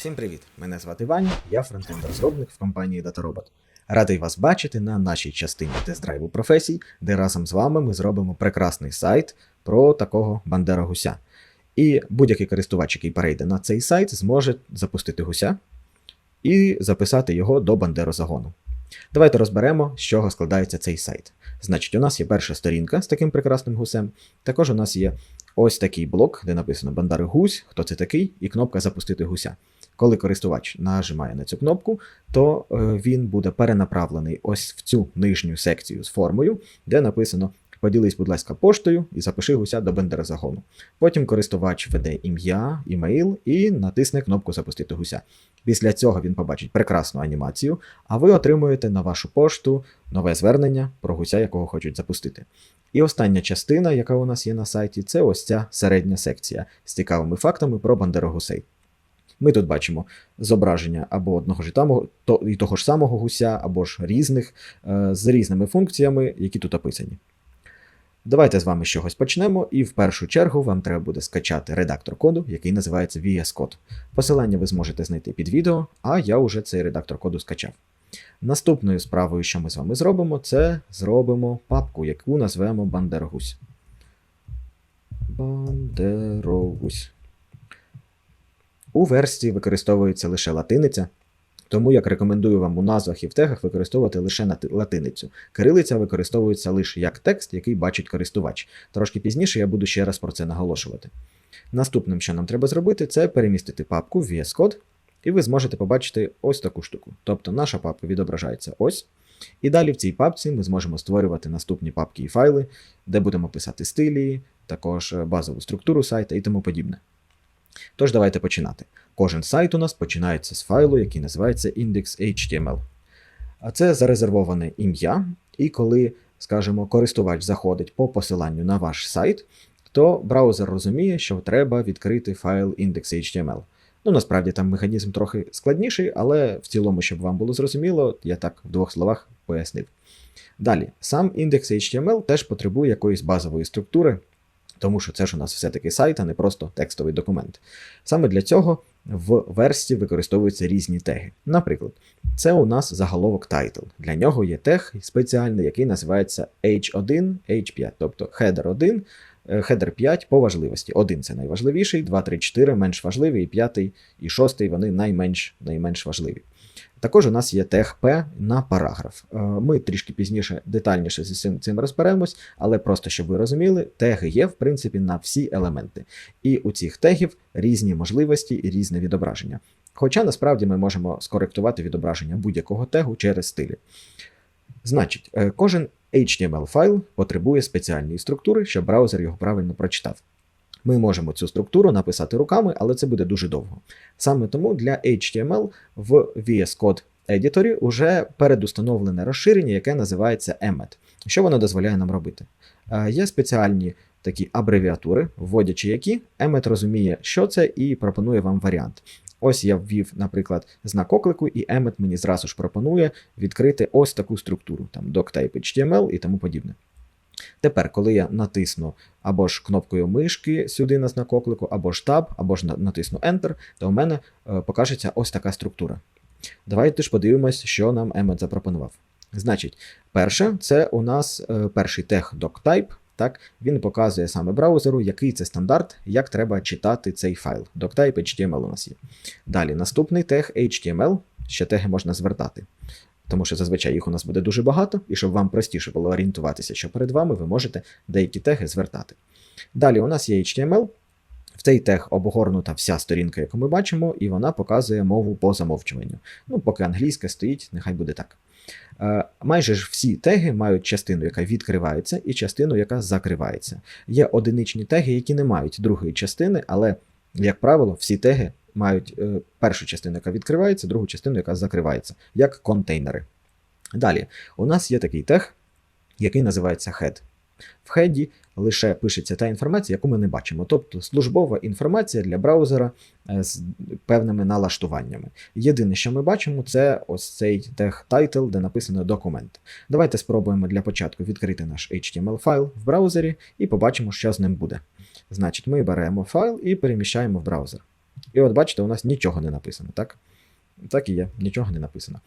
Всім привіт! Мене звати Ваня, я фронтенд-розробник в компанії DataRobot. Радий вас бачити на нашій частині тест-драйву професій, де разом з вами ми зробимо прекрасний сайт про такого бандера гуся. І будь-який користувач, який перейде на цей сайт, зможе запустити гуся і записати його до бандерозагону. Давайте розберемо, з чого складається цей сайт. Значить, у нас є перша сторінка з таким прекрасним гусем. Також у нас є ось такий блок, де написано Бандари гусь, хто це такий, і кнопка Запустити гуся. Коли користувач нажимає на цю кнопку, то е, він буде перенаправлений ось в цю нижню секцію з формою, де написано Поділись, будь ласка, поштою і запиши гуся до бендерозагону. Потім користувач веде ім'я, імейл і натисне кнопку Запустити гуся. Після цього він побачить прекрасну анімацію, а ви отримуєте на вашу пошту нове звернення про гуся, якого хочуть запустити. І остання частина, яка у нас є на сайті, це ось ця середня секція з цікавими фактами про бандерогусей. Ми тут бачимо зображення або одного ж тамого, то, і того ж самого гуся, або ж різних, е, з різними функціями, які тут описані. Давайте з вами з чогось почнемо, і в першу чергу вам треба буде скачати редактор коду, який називається VS Code. Посилання ви зможете знайти під відео, а я вже цей редактор коду скачав. Наступною справою, що ми з вами зробимо, це зробимо папку, яку назвемо Бандерогусь. Бандерогусь. У версії використовується лише латиниця, тому як рекомендую вам у назвах і в тегах використовувати лише латиницю. Кирилиця використовується лише як текст, який бачить користувач. Трошки пізніше я буду ще раз про це наголошувати. Наступним, що нам треба зробити, це перемістити папку в VS Code, і ви зможете побачити ось таку штуку. Тобто наша папка відображається ось. І далі в цій папці ми зможемо створювати наступні папки і файли, де будемо писати стилі, також е, базову структуру сайта і тому подібне. Тож давайте починати. Кожен сайт у нас починається з файлу, який називається index.html. А це зарезервоване ім'я, і коли, скажімо, користувач заходить по посиланню на ваш сайт, то браузер розуміє, що треба відкрити файл index.html. Ну, насправді там механізм трохи складніший, але в цілому, щоб вам було зрозуміло, я так в двох словах пояснив. Далі, сам index.html теж потребує якоїсь базової структури, тому що це ж у нас все-таки сайт, а не просто текстовий документ. Саме для цього в версії використовуються різні теги. Наприклад, це у нас заголовок title. Для нього є тег спеціальний, який називається H1, H5, тобто header 1, е, header 5 по важливості. Один це найважливіший, 2, 3, 4 менш важливі, і 5 і 6 вони найменш, найменш важливі. Також у нас є P на параграф. Е, Ми трішки пізніше детальніше з цим, цим розберемось, але просто щоб ви розуміли, теги є в принципі на всі елементи. І у цих тегів різні можливості і різне відображення. Хоча насправді ми можемо скоректувати відображення будь-якого тегу через стилі. Значить, е, кожен HTML файл потребує спеціальної структури, щоб браузер його правильно прочитав. Ми можемо цю структуру написати руками, але це буде дуже довго. Саме тому для HTML в VS Code Editor вже передустановлене розширення, яке називається Emmet. Що воно дозволяє нам робити? Е, Є спеціальні такі абревіатури, вводячи які Emmet розуміє, що це, і пропонує вам варіант. Ось я ввів, наприклад, знак оклику, і Emmet мені зразу ж пропонує відкрити ось таку структуру, там doctype HTML і тому подібне. Тепер, коли я натисну або ж кнопкою мишки сюди на знак оклику, або ж Tab, або ж на- натисну Enter, то у мене е, покажеться ось така структура. Давайте ж подивимось, що нам Emmet запропонував. Значить, перше, це у нас е, перший тег doctype. Так, він показує саме браузеру, який це стандарт, як треба читати цей файл. Doctype HTML у нас є. Далі, наступний тег HTML, ще теги можна звертати. Тому що зазвичай їх у нас буде дуже багато, і щоб вам простіше було орієнтуватися, що перед вами, ви можете деякі теги звертати. Далі у нас є HTML. В цей тег обгорнута вся сторінка, яку ми бачимо, і вона показує мову по замовчуванню. Ну, поки англійська стоїть, нехай буде так. Е, майже ж всі теги мають частину, яка відкривається, і частину, яка закривається. Є одиничні теги, які не мають другої частини, але, як правило, всі теги мають е, першу частину, яка відкривається, другу частину, яка закривається, як контейнери. Далі, у нас є такий тег, який називається head. В хеді лише пишеться та інформація, яку ми не бачимо, тобто службова інформація для браузера е, з певними налаштуваннями. Єдине, що ми бачимо, це ось цей тег title, де написано документ. Давайте спробуємо для початку відкрити наш HTML файл в браузері і побачимо, що з ним буде. Значить, ми беремо файл і переміщаємо в браузер. І от бачите, у нас нічого не написано, так? Так і є, нічого не написано.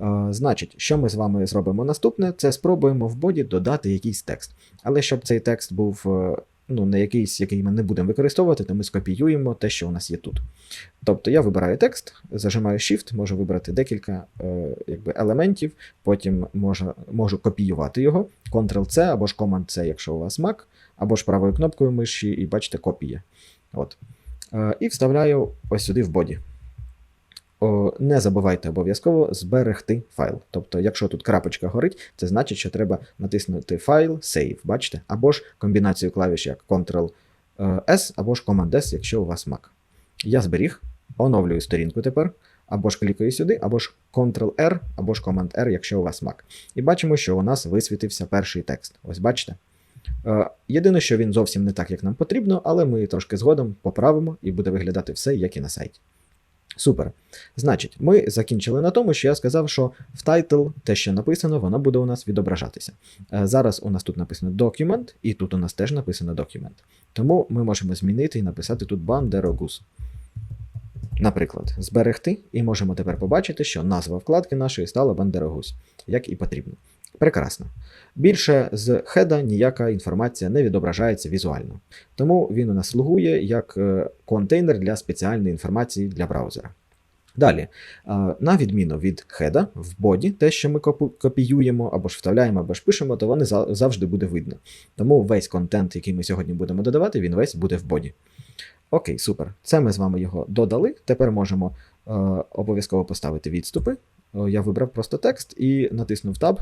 Е, значить, що ми з вами зробимо наступне, це спробуємо в боді додати якийсь текст. Але щоб цей текст був е, ну, не якийсь, який ми не будемо використовувати, то ми скопіюємо те, що у нас є тут. Тобто я вибираю текст, зажимаю Shift, можу вибрати декілька е, якби, елементів, потім можу, можу копіювати його, Ctrl-C або ж Command-C, якщо у вас Mac, або ж правою кнопкою миші, і бачите, копія. От. Е, і вставляю ось сюди в боді. Не забувайте обов'язково зберегти файл. Тобто, якщо тут крапочка горить, це значить, що треба натиснути файл Save, бачите? Або ж комбінацію клавіш як Ctrl-S, або ж Command-S, якщо у вас Mac. Я зберіг, оновлюю сторінку тепер, або ж клікаю сюди, або ж Ctrl-R, або ж Command-R, якщо у вас Mac. І бачимо, що у нас висвітився перший текст. Ось бачите? Е, Єдине, що він зовсім не так, як нам потрібно, але ми трошки згодом поправимо і буде виглядати все, як і на сайті. Супер. Значить, ми закінчили на тому, що я сказав, що в тайтл те, що написано, воно буде у нас відображатися. Е, Зараз у нас тут написано document, і тут у нас теж написано document. Тому ми можемо змінити і написати тут Banderoguz. Наприклад, зберегти, і можемо тепер побачити, що назва вкладки нашої стала Banderoguz, як і потрібно. Прекрасно. Більше з хеда ніяка інформація не відображається візуально. Тому він у нас слугує як е, контейнер для спеціальної інформації для браузера. Далі, е, на відміну від хеда, в боді, те, що ми копіюємо або ж вставляємо, або ж пишемо, то вони завжди буде видно. Тому весь контент, який ми сьогодні будемо додавати, він весь буде в боді. Окей, супер. Це ми з вами його додали. Тепер можемо обов'язково поставити відступи. Е, Я вибрав просто текст і натиснув Tab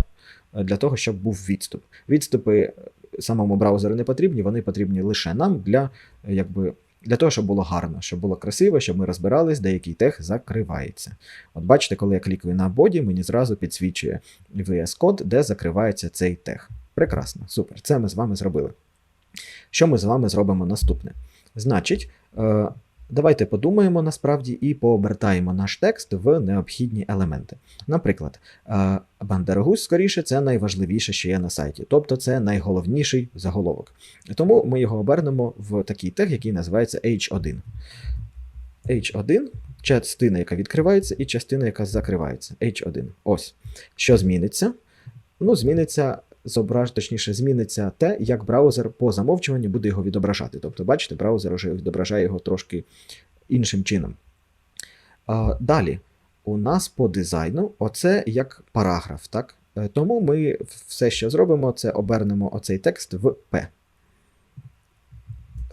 е, для того, щоб був відступ. Відступи е, самому браузеру не потрібні, вони потрібні лише нам для, е, якби, для того, щоб було гарно, щоб було красиво, щоб ми розбирались, де який тег закривається. От бачите, коли я клікаю на боді, мені зразу підсвічує VS Code, де закривається цей тег. Прекрасно, супер. Це ми з вами зробили. Що ми з вами зробимо наступне? Значить, е, давайте подумаємо насправді і пообертаємо наш текст в необхідні елементи. Наприклад, е, скоріше, це найважливіше, що є на сайті, тобто це найголовніший заголовок. Тому ми його обернемо в такий тег, який називається H1. H1 частина, яка відкривається, і частина, яка закривається. H1. Ось. Що зміниться? Ну, зміниться зображ, точніше, зміниться те, як браузер по замовчуванню буде його відображати. Тобто, бачите, браузер вже відображає його трошки іншим чином. Далі, у нас по дизайну оце як параграф, так? Е, Тому ми все, що зробимо, це обернемо оцей текст в P.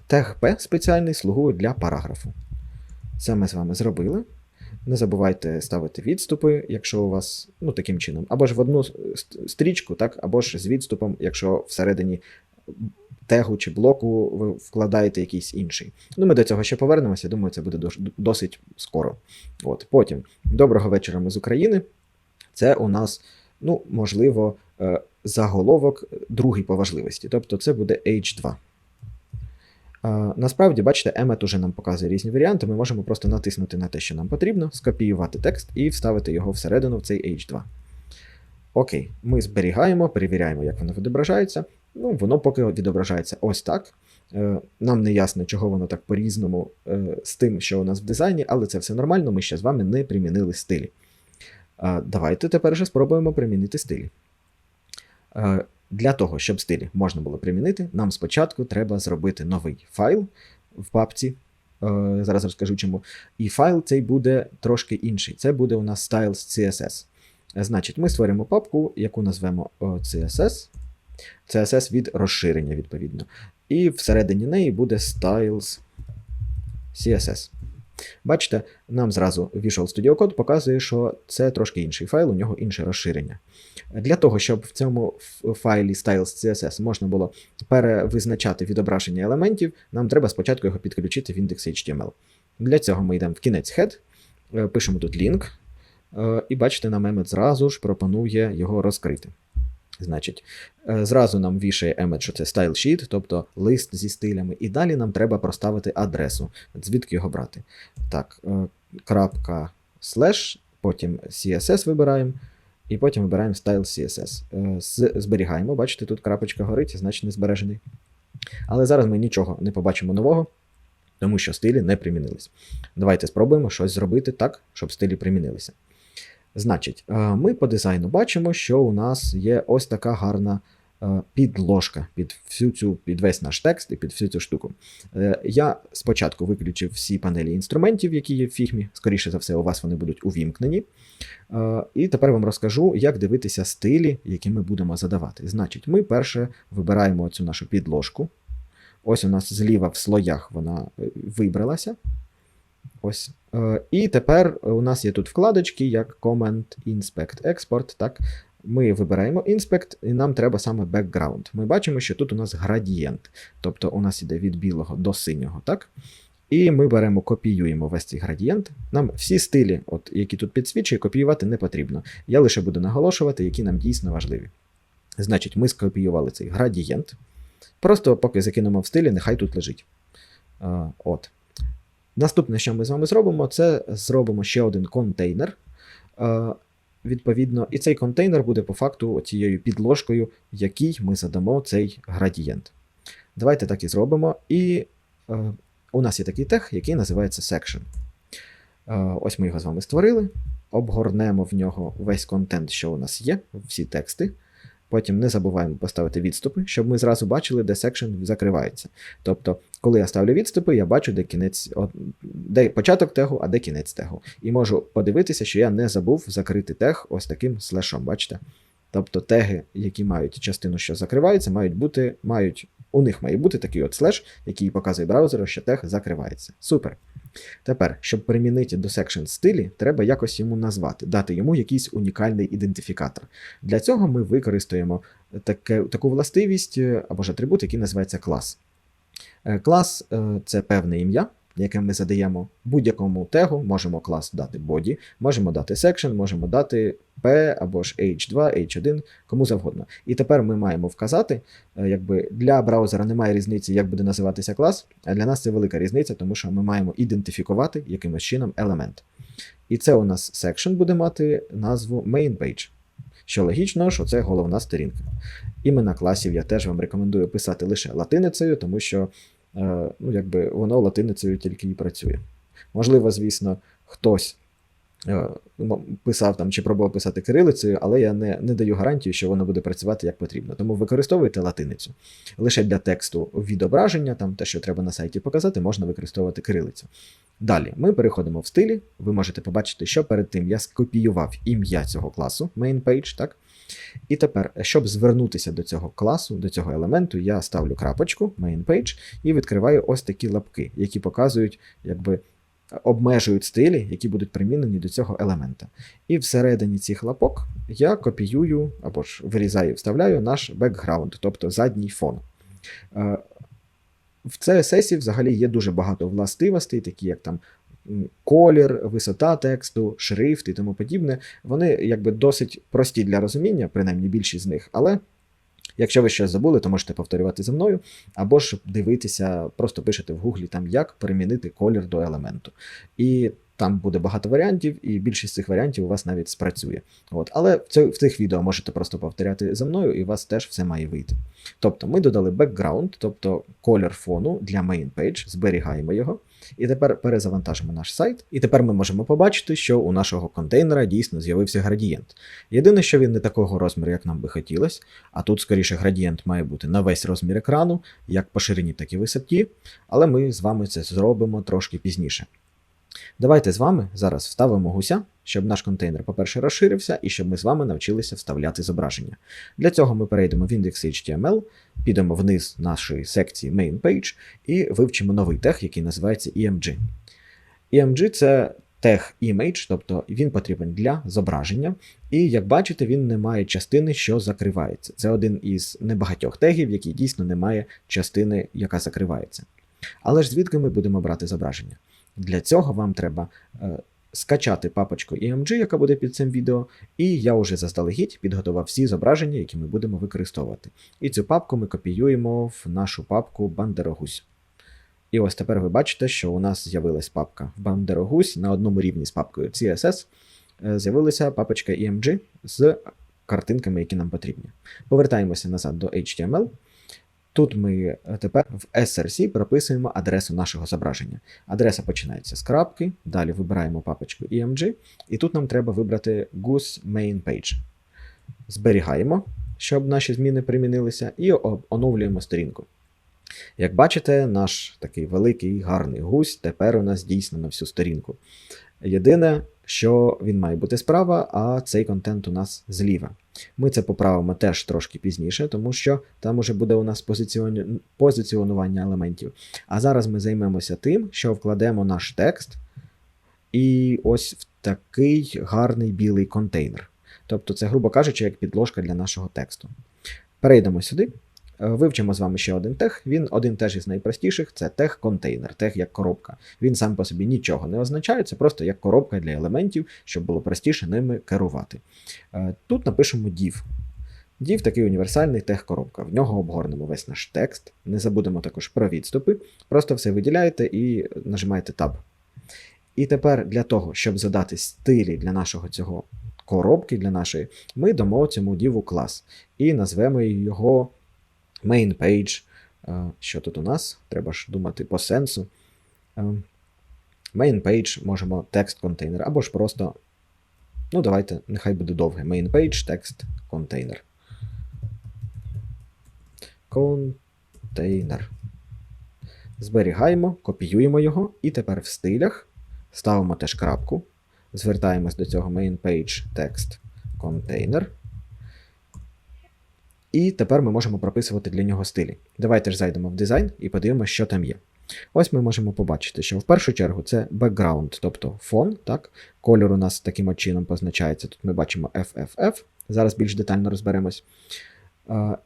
Тег P спеціальний слугує для параграфу. Це ми з вами зробили. Не забувайте ставити відступи, якщо у вас ну, таким чином, або ж в одну стрічку, так, або ж з відступом, якщо всередині тегу чи блоку ви вкладаєте якийсь інший. Ну, ми до цього ще повернемося, думаю, це буде досить скоро. От, потім доброго вечора ми з України. Це у нас, ну, можливо, е, заголовок другий по важливості, тобто це буде H2. Насправді, бачите, Emmet уже нам показує різні варіанти. Ми можемо просто натиснути на те, що нам потрібно, скопіювати текст і вставити його всередину в цей H2. Окей, ми зберігаємо, перевіряємо, як воно відображається. Ну, воно поки відображається ось так. Е, Нам не ясно, чого воно так по-різному е, з тим, що у нас в дизайні, але це все нормально, ми ще з вами не примінили стилі. Давайте тепер вже спробуємо примінити стилі. Для того, щоб стилі можна було примінити, нам спочатку треба зробити новий файл в папці. Е, Зараз розкажу чому. І файл цей буде трошки інший. Це буде у нас styles CSS. Е, Значить, ми створимо папку, яку назвемо CSS. CSS від розширення, відповідно. І всередині неї буде styles CSS. Бачите, нам зразу Visual Studio Code показує, що це трошки інший файл, у нього інше розширення. Для того, щоб в цьому файлі styles CSS можна було перевизначати відображення елементів, нам треба спочатку його підключити в індекс. Для цього ми йдемо в кінець head, е, пишемо тут link, е, і бачите, нам Emmet зразу ж пропонує його розкрити. Значить, е, зразу нам вішає Emmet, що це style sheet, тобто лист зі стилями, і далі нам треба проставити адресу, звідки його брати. Так, е, крапка слеш, потім CSS вибираємо, і потім вибираємо Style CSS. Е, Зберігаємо, бачите, тут крапочка горить, значить не збережений. Але зараз ми нічого не побачимо нового, тому що стилі не примінились. Давайте спробуємо щось зробити так, щоб стилі примінилися. Значить, е, ми по дизайну бачимо, що у нас є ось така гарна е, підложка під всю цю під весь наш текст і під всю цю штуку. Е, Я спочатку виключив всі панелі інструментів, які є в фігмі. Скоріше за все, у вас вони будуть увімкнені. І тепер вам розкажу, як дивитися стилі, які ми будемо задавати. Значить, ми перше вибираємо цю нашу підложку. Ось у нас зліва в слоях вона вибралася. Ось. Е, І тепер у нас є тут вкладочки, як Comment, Inspect, Export. Так? Ми вибираємо Inspect, і нам треба саме background. Ми бачимо, що тут у нас градієнт. Тобто у нас іде від білого до синього. так? І ми беремо, копіюємо весь цей градієнт. Нам всі стилі, от, які тут підсвічує, копіювати не потрібно. Я лише буду наголошувати, які нам дійсно важливі. Значить, ми скопіювали цей градієнт. Просто поки закинемо в стилі, нехай тут лежить. От. Наступне, що ми з вами зробимо, це зробимо ще один контейнер. Відповідно, і цей контейнер буде по факту цією підложкою, якій ми задамо цей градієнт. Давайте так і зробимо. І е, у нас є такий тег, який називається section. Е, ось ми його з вами створили. Обгорнемо в нього весь контент, що у нас є, всі тексти. Потім не забуваємо поставити відступи, щоб ми зразу бачили, де section закривається. Тобто, коли я ставлю відступи, я бачу, де кінець, де початок тегу, а де кінець тегу. І можу подивитися, що я не забув закрити тег ось таким слешом. Бачите? Тобто теги, які мають частину, що закривається, мають бути, мають, у них має бути такий от слеш, який показує браузеру, що тег закривається. Супер. Тепер, щоб примінити до section стилі, треба якось йому назвати, дати йому якийсь унікальний ідентифікатор. Для цього ми використаємо таке, таку властивість е, або ж атрибут, який називається клас. Е, Клас е, це певне ім'я, яке ми задаємо будь-якому тегу, можемо клас дати body, можемо дати section, можемо дати P або ж H2, H1, кому завгодно. І тепер ми маємо вказати, е, якби для браузера немає різниці, як буде називатися клас, а для нас це велика різниця, тому що ми маємо ідентифікувати якимось чином елемент. І це у нас section буде мати назву main page. Що логічно, що це головна сторінка. Імена класів я теж вам рекомендую писати лише латиницею, тому що ну, якби воно латиницею тільки і працює. Можливо, звісно, хтось е, писав там чи пробував писати кирилицею, але я не, не даю гарантію, що воно буде працювати як потрібно. Тому використовуйте латиницю. Лише для тексту відображення, там те, що треба на сайті показати, можна використовувати кирилицю. Далі ми переходимо в стилі. Ви можете побачити, що перед тим я скопіював ім'я цього класу, main page, так? І тепер, щоб звернутися до цього класу, до цього елементу, я ставлю крапочку, main page, і відкриваю ось такі лапки, які показують, якби обмежують стилі, які будуть примінені до цього елемента. І всередині цих лапок я копіюю або ж вирізаю, вставляю наш бекграунд, тобто задній фон. Е, В CSS взагалі є дуже багато властивостей, такі як там колір, висота тексту, шрифт і тому подібне. Вони якби досить прості для розуміння, принаймні більшість з них, але. Якщо ви щось забули, то можете повторювати за мною, або ж дивитися, просто пишете в гуглі там, як перемінити колір до елементу. І там буде багато варіантів, і більшість цих варіантів у вас навіть спрацює. От. Але в, цих, в цих відео можете просто повторяти за мною, і у вас теж все має вийти. Тобто ми додали background, тобто колір фону для main page, зберігаємо його. І тепер перезавантажимо наш сайт. І тепер ми можемо побачити, що у нашого контейнера дійсно з'явився градієнт. Єдине, що він не такого розміру, як нам би хотілося, а тут, скоріше, градієнт має бути на весь розмір екрану, як по ширині, так і висоті, але ми з вами це зробимо трошки пізніше. Давайте з вами зараз вставимо гуся, щоб наш контейнер, по-перше, розширився, і щоб ми з вами навчилися вставляти зображення. Для цього ми перейдемо в index.html, підемо вниз нашої секції main page і вивчимо новий тег, який називається EMG. EMG це тег image, тобто він потрібен для зображення. І як бачите, він не має частини, що закривається. Це один із небагатьох тегів, який дійсно не має частини, яка закривається. Але ж звідки ми будемо брати зображення? Для цього вам треба е, скачати папочку EMG, яка буде під цим відео, і я вже заздалегідь підготував всі зображення, які ми будемо використовувати. І цю папку ми копіюємо в нашу папку Бандерогусь. І ось тепер ви бачите, що у нас з'явилась папка Бандерогусь на одному рівні з папкою CSS. е, З'явилася папочка EMG з картинками, які нам потрібні. Повертаємося назад до HTML. Тут ми е, тепер в SRC прописуємо адресу нашого зображення. Адреса починається з крапки, далі вибираємо папочку EMG, і тут нам треба вибрати Goose Main Page. Зберігаємо, щоб наші зміни примінилися, і оновлюємо сторінку. Як бачите, наш такий великий гарний гусь тепер у нас дійсно на всю сторінку. Єдине, що він має бути справа, а цей контент у нас зліва. Ми це поправимо теж трошки пізніше, тому що там уже буде у нас позиціонування елементів. А зараз ми займемося тим, що вкладемо наш текст і ось в такий гарний білий контейнер. Тобто, це, грубо кажучи, як підложка для нашого тексту. Перейдемо сюди. Е, Вивчимо з вами ще один тег. Він один теж із найпростіших це тег-контейнер, тег як коробка. Він сам по собі нічого не означає, це просто як коробка для елементів, щоб було простіше ними керувати. Е, Тут напишемо div. Div такий універсальний тег-коробка. В нього обгорнемо весь наш текст. Не забудемо також про відступи. Просто все виділяєте і нажимаєте Tab. І тепер для того, щоб задати стилі для нашого цього коробки, для нашої, ми дамо цьому діву клас і назвемо його main page. Е, Що тут у нас? Треба ж думати по сенсу. Е, Main page можемо текст контейнер, або ж просто. Ну, давайте, нехай буде довге. Main page, текст контейнер. Контейнер. Зберігаємо, копіюємо його, і тепер в стилях ставимо теж крапку. Звертаємось до цього main page text container. І тепер ми можемо прописувати для нього стилі. Давайте ж зайдемо в дизайн і подивимося, що там є. Ось ми можемо побачити, що в першу чергу це background, тобто фон. Так? Кольор у нас таким чином позначається. Тут ми бачимо FFF. Зараз більш детально розберемось.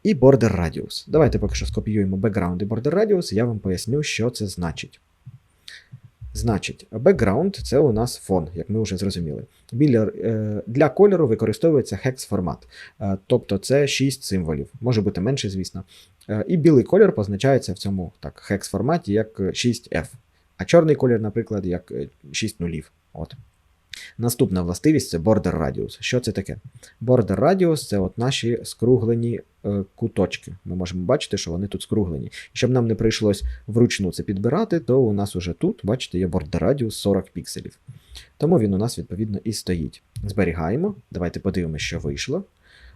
І border radius. Давайте поки що скопіюємо background і border radius, я вам поясню, що це значить. Значить, background це у нас фон, як ми вже зрозуміли. Біля, е, для кольору використовується hex формат, е, тобто це 6 символів, може бути менше, звісно. Е, і білий колір позначається в цьому так, хекс форматі як 6F, а чорний колір, наприклад, як е, 6 нулів. От. Наступна властивість це border radius. Що це таке? Border radius це от наші скруглені е, куточки. Ми можемо бачити, що вони тут скруглені. Щоб нам не прийшлось вручну це підбирати, то у нас уже тут, бачите, є border radius 40 пікселів. Тому він у нас відповідно і стоїть. Зберігаємо. Давайте подивимося, що вийшло.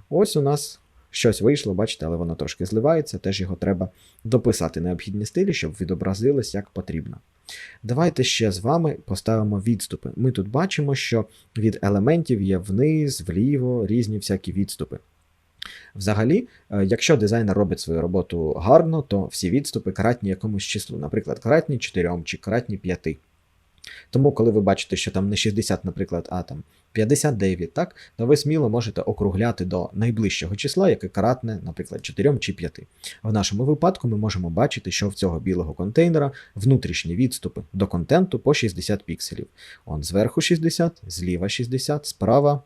Ось у нас щось вийшло, бачите, але воно трошки зливається, теж його треба дописати необхідні стилі, щоб відобразилось як потрібно. Давайте ще з вами поставимо відступи. Ми тут бачимо, що від елементів є вниз, вліво, різні всякі відступи. Взагалі, е, якщо дизайнер робить свою роботу гарно, то всі відступи кратні якомусь числу, наприклад, кратні 4 чи кратні 5. Тому, коли ви бачите, що там не 60, наприклад, а там 59, так, то ви сміло можете округляти до найближчого числа, яке кратне, наприклад, 4 чи 5. В нашому випадку ми можемо бачити, що в цього білого контейнера внутрішні відступи до контенту по 60 пікселів. Он зверху 60, зліва 60, справа.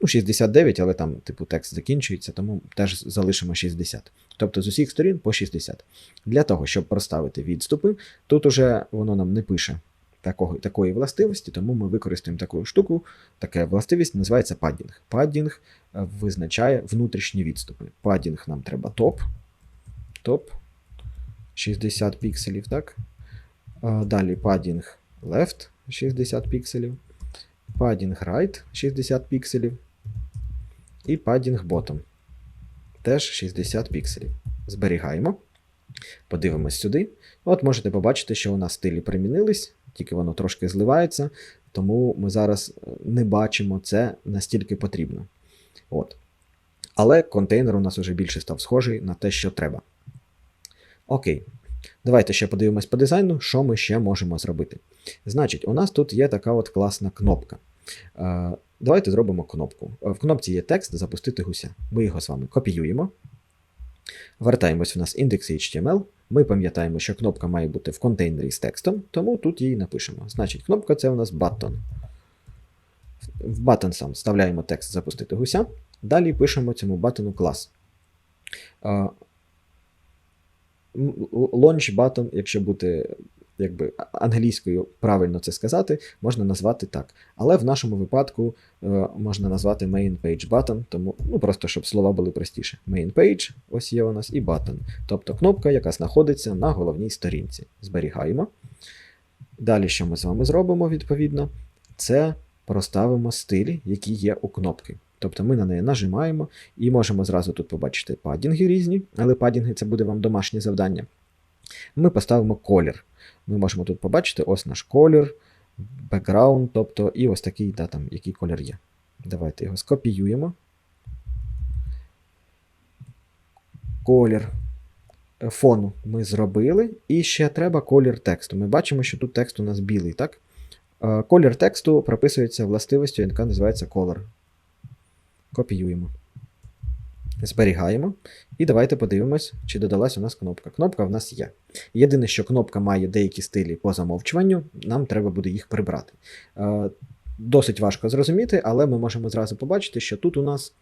Ну, 69, але там, типу, текст закінчується, тому теж залишимо 60. Тобто з усіх сторін по 60. Для того, щоб проставити відступи, тут уже воно нам не пише такого, такої властивості, тому ми використаємо таку штуку. Така властивість називається паддінг. Паддінг е, визначає внутрішні відступи. Паддінг нам треба топ. Топ 60 пікселів, так? Далі паддінг left 60 пікселів. Паддінг right 60 пікселів. І паддінг bottom теж 60 пікселів. Зберігаємо. Подивимось сюди. От можете побачити, що у нас стилі примінились, тільки воно трошки зливається, тому ми зараз е, не бачимо це настільки потрібно. От. Але контейнер у нас вже більше став схожий на те, що треба. Окей. Давайте ще подивимось по дизайну, що ми ще можемо зробити. Значить, у нас тут є така от класна кнопка. Е, Давайте зробимо кнопку. Е, В кнопці є текст запустити гуся. Ми його з вами копіюємо. Вертаємось в нас індекс HTML. Ми пам'ятаємо, що кнопка має бути в контейнері з текстом, тому тут її напишемо. Значить, кнопка це у нас button. В button сам вставляємо текст запустити гуся. Далі пишемо цьому баттону клас. Е, Launch button, якщо бути якби англійською правильно це сказати, можна назвати так. Але в нашому випадку е, можна назвати main page button, тому ну просто щоб слова були простіше. Main page, ось є у нас, і button. Тобто кнопка, яка знаходиться на головній сторінці. Зберігаємо. Далі, що ми з вами зробимо, відповідно, це проставимо стилі, які є у кнопки. Тобто ми на неї нажимаємо і можемо зразу тут побачити падінги різні, але падінги це буде вам домашнє завдання. Ми поставимо колір. Ми можемо тут побачити ось наш колір, бекграунд, тобто і ось такий, да, там, який колір є. Давайте його скопіюємо. Колір е, фону ми зробили. І ще треба колір тексту. Ми бачимо, що тут текст у нас білий, так? Е, Колір тексту прописується властивістю, яка називається color. Копіюємо. Зберігаємо. І давайте подивимось, чи додалась у нас кнопка. Кнопка в нас є. Єдине, що кнопка має деякі стилі по замовчуванню, нам треба буде їх прибрати. Е, Досить важко зрозуміти, але ми можемо зразу побачити, що тут у нас,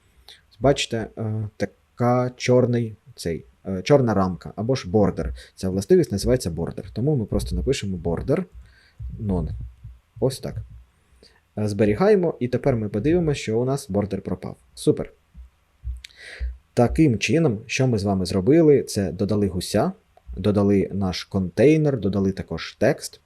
бачите, е, така чорний цей, е, чорна рамка або ж бордер. Ця властивість називається бордер. Тому ми просто напишемо border none. Ось так. Зберігаємо, і тепер ми подивимося, що у нас бордер пропав. Супер. Таким чином, що ми з вами зробили, це додали гуся, додали наш контейнер, додали також текст,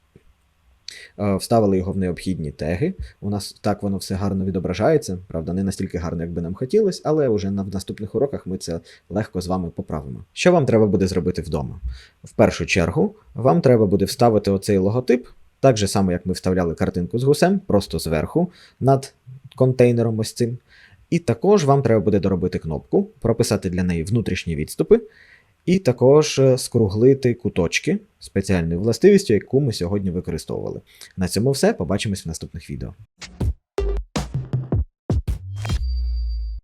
е, вставили його в необхідні теги. У нас так воно все гарно відображається. Правда, не настільки гарно, як би нам хотілося, але вже в наступних уроках ми це легко з вами поправимо. Що вам треба буде зробити вдома? В першу чергу, вам треба буде вставити оцей логотип, так же само, як ми вставляли картинку з гусем, просто зверху над контейнером ось цим. І також вам треба буде доробити кнопку, прописати для неї внутрішні відступи, і також е, скруглити куточки спеціальною властивістю, яку ми сьогодні використовували. На цьому все. Побачимось в наступних відео.